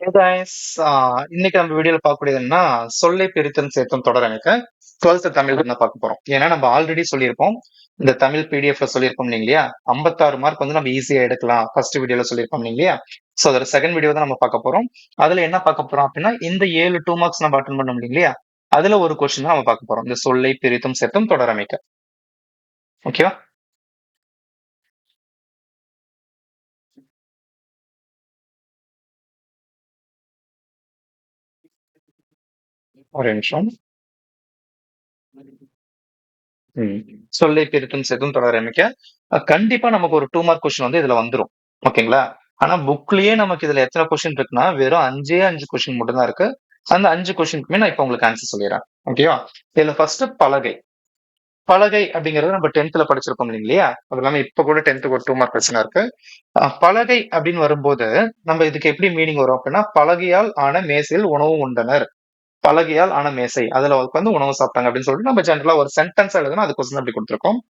இன்னைக்கு நம்ம வீடியோல பார்க்கக்கூடியது என்ன சொல்லை பிரித்தல் சேர்த்தும் தொடர் எனக்கு டுவெல்த் தமிழ் தான் பார்க்க போறோம். ஏன்னா நம்ம ஆல்ரெடி சொல்லியிருப்போம். இந்த தமிழ் பிடிஎஃப்ல சொல்லியிருப்போம் இல்லையா ஐம்பத்தாறு மார்க் வந்து நம்ம ஈஸியா எடுக்கலாம். ஃபர்ஸ்ட் வீடியோல சொல்லியிருப்போம் இல்லையா சோ அதோட செகண்ட் வீடியோ தான் நம்ம பார்க்க போறோம். அதுல என்ன பார்க்க போறோம் அப்படின்னா இந்த ஏழு டூ மார்க்ஸ் நம்ம அட்டன் பண்ண முடியும் இல்லையா அதுல ஒரு கொஸ்டின் தான் நம்ம பார்க்க போறோம். இந்த சொல்லை பிரித்தும் சேர்த்தும் தொடர் அமைக்க ஓகேவா ஒரு நிமிஷம். ம். சொல்லை பிரித்தும் செதும் தொடர் அமைக்க. அஹ் கண்டிப்பா நமக்கு ஒரு டூ மார்க் கொஸ்டின் வந்து இதுல வந்துரும். ஓகேங்களா ஆனா புக்லயே நமக்கு இதுல எத்தனை கொஸ்டின் இருக்குன்னா வெறும் அஞ்சே அஞ்சு கொஸ்டின் மட்டும் தான் இருக்கு. அந்த அஞ்சு கொஸ்டினுக்குமே நான் இப்ப உங்களுக்கு ஆன்சர் சொல்லிடுறேன். ஓகேவா இதுல ஃபர்ஸ்ட் பலகை. பலகை அப்படிங்கறது நம்ம டென்த்ல படிச்சிருக்கோம் இல்லையா அது இல்லாம இப்ப கூட டென்த்துக்கு ஒரு டூ மார்க் பிரச்சனை இருக்கு. அஹ் பலகை அப்படின்னு வரும்போது நம்ம இதுக்கு எப்படி மீனிங் வரும் அப்படின்னா பலகையால் ஆன மேசையில் உணவு உண்டனர். பலகையால் ஆன மேசை. அதுல உட்காந்து உணவு சாப்பிட்டாங்க அப்படின்னு சொல்லிட்டு நம்ம ஜென்ரலா ஒரு சென்டென்ஸ் எழுதுனா அது கொஸ்டின் அப்படி கொடுத்துருக்கோம்.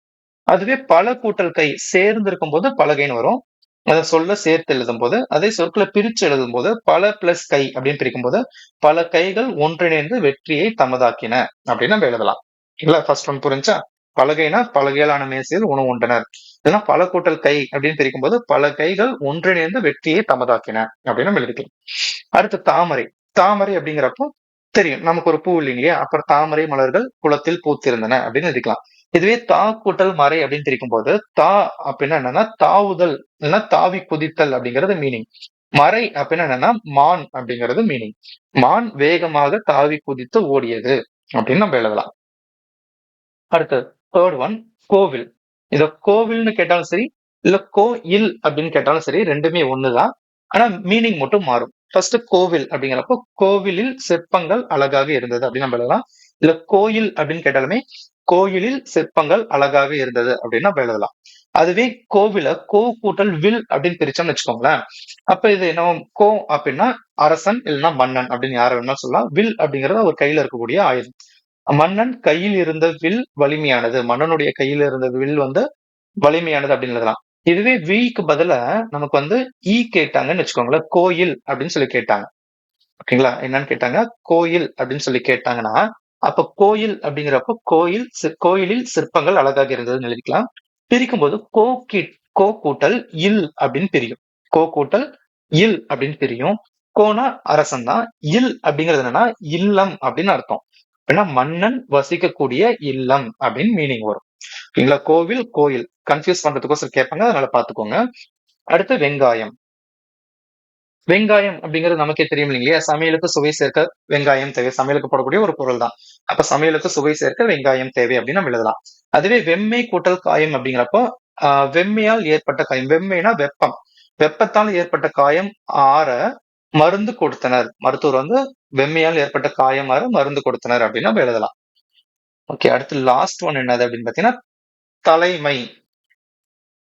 அதுவே பல கூட்டல் கை சேர்ந்து இருக்கும் போது பலகைன்னு வரும். அதை சொல்ல சேர்த்து எழுதும் போது அதே சொற்களை பிரிச்சு எழுதும் போது பல பிளஸ் கை அப்படின்னு பிரிக்கும் போது பல கைகள் ஒன்றிணைந்து வெற்றியை தமதாக்கின அப்படின்னு நம்ம எழுதலாம். இல்ல ஃபர்ஸ்ட் ஒன் புரிஞ்சா? பலகைனா பலகையாலான மேசையில் உணவு உண்டனர். இதெல்லாம் பல கூட்டல் கை அப்படின்னு பிரிக்கும் போது பல கைகள் ஒன்றிணைந்து வெற்றியை தமதாக்கின அப்படின்னு நம்ம எழுதிக்கலாம். அடுத்து தாமரை. தாமரை அப்படிங்கிறப்போ தெரியும். நமக்கு ஒரு பூ இல்லைங்களா அப்புறம் தாமரை மலர்கள் குளத்தில் பூத்திருந்தன அப்படின்னு எழுதிக்கலாம். இதுவே தா கூட்டல் மறை அப்படின்னு தெரிவிக்கும் போது தா அப்படின்னா என்னன்னா தாவுதல் இல்லைன்னா தாவி குதித்தல் அப்படிங்கிறது மீனிங் மறை அப்படின்னா என்னன்னா மான் அப்படிங்கிறது மீனிங் மான் வேகமாக தாவி குதித்து ஓடியது அப்படின்னு நம்ம எழுதலாம். அடுத்து தேர்ட் ஒன் கோவில். இத கோவில்னு கேட்டாலும் சரி இல்ல கோயில் அப்படின்னு கேட்டாலும் சரி ரெண்டுமே ஒண்ணுதான். ஆனா மீனிங் மட்டும் மாறும். ஃபர்ஸ்ட் கோவில் அப்படிங்கிறப்போ கோவிலில் சிற்பங்கள் அழகாக இருந்தது அப்படின்னு நம்ம எழுதலாம். இல்ல கோயில் அப்படின்னு கேட்டாலுமே கோயிலில் சிற்பங்கள் அழகாக இருந்தது அப்படின்னு நம்ம எழுதலாம். அதுவே கோவில கோ கூட்டல் வில் அப்படின்னு பிரிச்சோம்னு வச்சுக்கோங்களேன். அப்ப இது என்ன கோ அப்படின்னா அரசன் இல்லைன்னா மன்னன் அப்படின்னு யார வேணாலும் சொல்லலாம். வில் அப்படிங்கிறது அவர் கையில இருக்கக்கூடிய ஆயுதம். மன்னன் கையில் இருந்த வில் வலிமையானது. மன்னனுடைய கையில் இருந்த வில் வந்து வலிமையானது அப்படின்னு எழுதலாம். இதுவே விக்கு பதிலா நமக்கு வந்து ஈ கேட்டாங்கன்னு வச்சுக்கோங்களேன் கோயில் அப்படின்னு சொல்லி கேட்டாங்க. ஓகேங்களா? என்னன்னு கேட்டாங்க? கோயில் அப்படின்னு சொல்லி கேட்டாங்கன்னா அப்ப கோயில் அப்படிங்கிறப்ப கோயில் கோயிலில் சிற்பங்கள் அழகாக இருந்ததுன்னு எழுதிக்கலாம். பிரிக்கும் போது கோ கிட் கோ கூட்டல் இல் அப்படின்னு பிரியும். கோ கூட்டல் இல் அப்படின்னு பிரியும். கோனா அரசன் தான் இல் அப்படிங்கிறது என்னன்னா இல்லம் அப்படின்னு அர்த்தம். ஏன்னா மன்னன் வசிக்கக்கூடிய இல்லம் அப்படின்னு மீனிங் வரும். ஓகேங்களா கோவில் கோயில். கன்ஃபியூஸ் பண்றதுக்கோசரம் கேட்பாங்க அதனால பாத்துக்கோங்க அடுத்து வெங்காயம். வெங்காயம் அப்படிங்கிறது நமக்கே தெரியும் இல்லையா சமையலுக்கு சுவை சேர்க்க வெங்காயம் தேவை. சமையலுக்கு போடக்கூடிய ஒரு பொருள் தான். அப்ப சமையலுக்கு சுவை சேர்க்க வெங்காயம் தேவை அப்படின்னு நம்ம எழுதலாம். அதுவே வெம்மை கூட்டல் காயம் அப்படிங்கிறப்போ ஆஹ் வெம்மையால் ஏற்பட்ட காயம். வெம்மைனா வெப்பம். வெப்பத்தால் ஏற்பட்ட காயம் ஆற மருந்து கொடுத்தனர். மருத்துவர் வந்து வெம்மையால் ஏற்பட்ட காயம் ஆற மருந்து கொடுத்தனர் அப்படின்னு நம்ம எழுதலாம். ஓகே அடுத்து லாஸ்ட் ஒன் என்னது அப்படின்னு பாத்தீங்கன்னா தலைமை.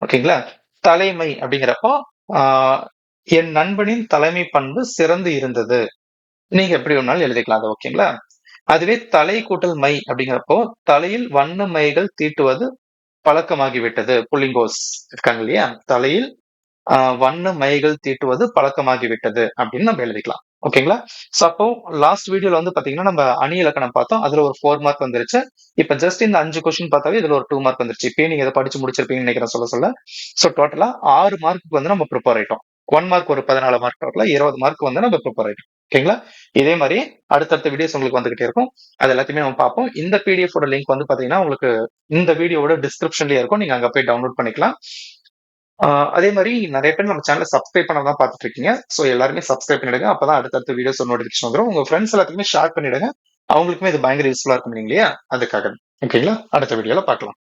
ஓகேங்களா? தலைமை அப்படிங்கிறப்போ ஆஹ் என் நண்பனின் தலைமை பண்பு சிறந்து இருந்தது. நீங்க எப்படி ஒன்னாலும் எழுதிக்கலாம் அது ஓகேங்களா? அதுவே தலை கூட்டல் மை அப்படிங்கிறப்போ தலையில் வண்ண மைகள் தீட்டுவது பழக்கமாகிவிட்டது. புள்ளிங்கோஸ் இருக்காங்க இல்லையா? தலையில் வண்ண மைகள் தீட்டுவது பழக்கமாகிவிட்டது அப்படின்னு நம்ம எழுதிக்கலாம். ஓகேங்களா? சோ அப்போ லாஸ்ட் வீடியோல வந்து பாத்தீங்கன்னா நம்ம அணி இலக்கணம் பார்த்தோம். அதுல ஒரு ஃபோர் மார்க் வந்துருச்சு. இப்ப ஜஸ்ட் இந்த அஞ்சு கொஸ்டின் பார்த்தாவே இதுல ஒரு டூ மார்க் வந்துருச்சு. இப்பயே நீங்க இதை படிச்சு முடிச்சிருப்பீங்கன்னு நினைக்கிறேன் சொல்ல சொல்ல. சோ டோட்டலா ஆறு மார்க்குக்கு வந்து நம்ம ப்ரிப்பேர் ஆயிட்டோம். ஒன் மார்க் ஒரு பதினாலு மார்க் டோட்டலா இருபது மார்க் வந்து நம்ம ப்ரிப்பேர் ஆயிட்டோம். ஓகேங்களா? இதே மாதிரி அடுத்தடுத்த வீடியோஸ் உங்களுக்கு வந்துகிட்டே இருக்கும். அது எல்லாத்தையுமே நம்ம பார்ப்போம். இந்த பிடிஎஃப் ஓட லிங்க் வந்து பாத்தீங்கன்னா உங்களுக்கு இந்த வீடியோட டிஸ்கிரிப்ஷன்லயே இருக்கும். நீங்க அங்க போய் டவுன்லோட் பண்ணிக்கலாம். அதே மாதிரி நிறைய பேர் நம்ம சேனலை சப்ஸ்கிரைப் பண்ண தான் பார்த்துட்டு இருக்கீங்க ஸோ எல்லாருமே சப்ஸ்கிரைப் பண்ணிடுங்க. அப்பதான் அடுத்தடுத்த வீடியோஸ் நோட்டிஃபிகேஷன் வந்துடும் உங்க ஃப்ரெண்ட்ஸ் எல்லாத்துக்குமே ஷேர் பண்ணிடுங்க. அவங்களுக்குமே இது பயங்கர யூஸ்ஃபுல்லா இருக்கும் இல்லையா அதுக்காக ஓகேங்களா அடுத்த வீடியோல பார்க்கலாம்.